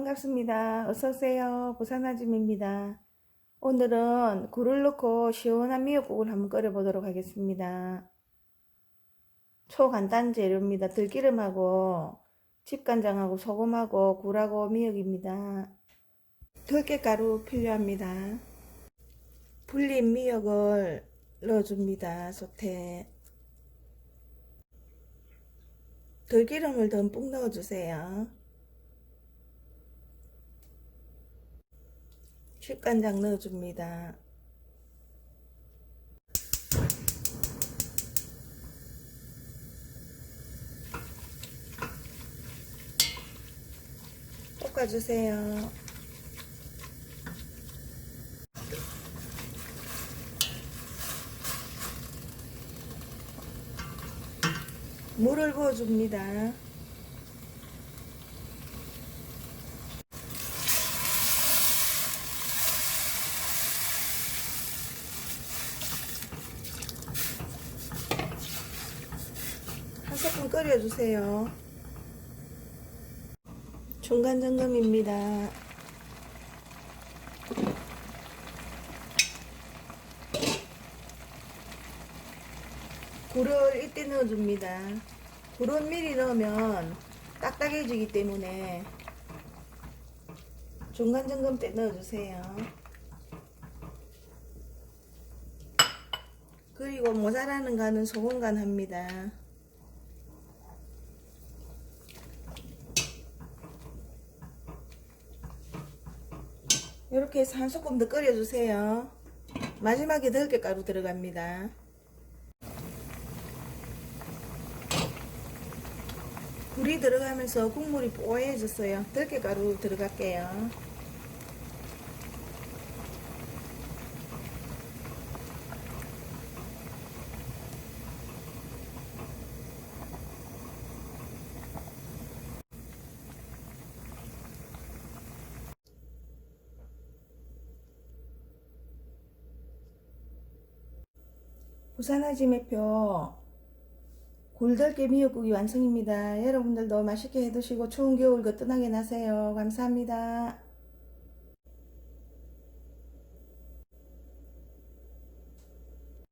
반갑습니다. 어서오세요. 부산아줌입니다. 오늘은 굴을 넣고 시원한 미역국을 한번 끓여보도록 하겠습니다. 초간단 재료입니다. 들기름하고 집간장하고 소금하고 굴하고 미역입니다. 들깨가루 필요합니다. 불린 미역을 넣어줍니다. 솥에 들기름을 듬뿍 넣어주세요. 식간장 넣어줍니다. 볶아주세요. 물을 부어줍니다. 한 스푼 끓여주세요. 중간 점검입니다. 굴을 이때 넣어줍니다. 굴은 미리 넣으면 딱딱해지기 때문에 중간 점검 때 넣어주세요. 그리고 모자라는 간은 소금 간 합니다. 이렇게 해서 한 소끔 더 끓여주세요. 마지막에 들깨가루 들어갑니다. 굴이 들어가면서 국물이 뽀해졌어요. 들깨가루 들어갈게요. 부산아지 매표 굴들깨 미역국이 완성입니다. 여러분들도 맛있게 해드시고 추운 겨울 거뜬하게 나세요. 감사합니다.